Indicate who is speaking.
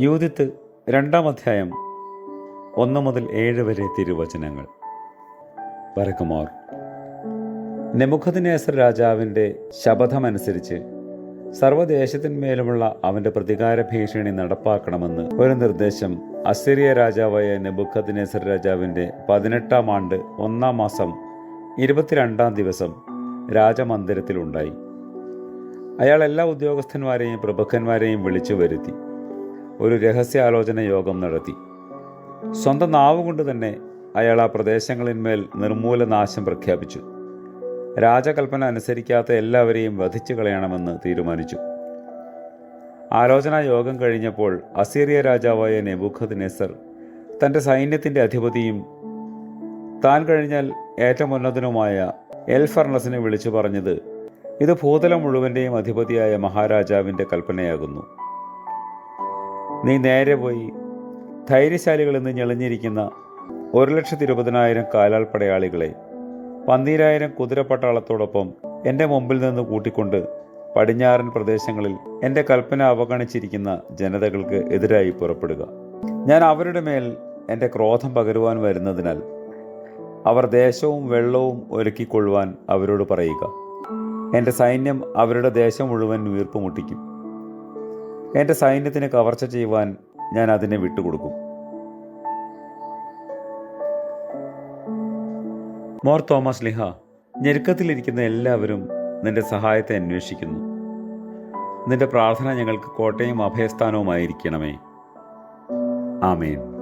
Speaker 1: Judith രണ്ടാം അധ്യായം ഒന്ന് മുതൽ ഏഴ് വരെ തിരുവചനങ്ങൾ. വരക്കുമാർ നെമുഖദിനേസർ രാജാവിന്റെ ശപഥമനുസരിച്ച് സർവദേശത്തിന്മേലുമുള്ള അവന്റെ പ്രതികാര ഭീഷണി നടപ്പാക്കണമെന്ന് ഒരു നിർദ്ദേശം അസിറിയ രാജാവായ നെബുഖദിനേസർ രാജാവിന്റെ പതിനെട്ടാം ആണ്ട് ഒന്നാം മാസം ഇരുപത്തിരണ്ടാം ദിവസം രാജമന്ദിരത്തിലുണ്ടായി. അയാൾ എല്ലാ ഉദ്യോഗസ്ഥന്മാരെയും പ്രഭുക്കന്മാരെയും വിളിച്ചു വരുത്തി. ഒരു രഹസ്യാലോചന യോഗം നടത്തി. സ്വന്തം നാവ് കൊണ്ട് തന്നെ അയാൾ ആ പ്രദേശങ്ങളിന്മേൽ നിർമൂലനാശം പ്രഖ്യാപിച്ചു. രാജകൽപ്പന അനുസരിക്കാത്ത എല്ലാവരെയും വധിച്ചു കളയണമെന്ന് തീരുമാനിച്ചു. ആലോചനാ യോഗം കഴിഞ്ഞപ്പോൾ അസീറിയ രാജാവായ നെബുഖദ് നെസർ തന്റെ സൈന്യത്തിന്റെ അധിപതിയും താൻ കഴിഞ്ഞാൽ ഏറ്റവും ഉന്നതനുമായ എൽഫർണസിനെ വിളിച്ചു പറഞ്ഞത് ഇത് ഭൂതലം മുഴുവന്റെയും അധിപതിയായ മഹാരാജാവിന്റെ കൽപ്പനയാകുന്നു. നീ നേരെ പോയി. ധൈര്യശാലികൾ എന്ന് ഞെളിഞ്ഞിരിക്കുന്ന ഒരു ലക്ഷത്തി ഇരുപതിനായിരം കാലാൾ പടയാളികളെ പന്തീരായിരം കുതിരപ്പട്ടാളത്തോടൊപ്പം എന്റെ മുമ്പിൽ നിന്ന് കൂട്ടിക്കൊണ്ട് പടിഞ്ഞാറൻ പ്രദേശങ്ങളിൽ എന്റെ കൽപ്പന അവഗണിച്ചിരിക്കുന്ന ജനതകൾക്ക് എതിരായി പുറപ്പെടുക. ഞാൻ അവരുടെ മേൽ എന്റെ ക്രോധം പകരുവാൻ വരുന്നതിനാൽ അവർ ദേശവും വെള്ളവും ഒരുക്കിക്കൊള്ളുവാൻ അവരോട് പറയുക. എന്റെ സൈന്യം അവരുടെ ദേശം മുഴുവൻ വീർപ്പുമുട്ടിക്കും. എന്റെ സൈന്യത്തിന് കവർച്ച ചെയ്യുവാൻ ഞാൻ അതിനെ വിട്ടുകൊടുക്കും. മോർ തോമസ് ലിഹ ഞെരുക്കത്തിലിരിക്കുന്ന എല്ലാവരും നിന്റെ സഹായത്തെ അന്വേഷിക്കുന്നു. നിന്റെ പ്രാർത്ഥന ഞങ്ങൾക്ക് കോട്ടയും അഭയസ്ഥാനവുമായിരിക്കണമേ. ആമേൻ.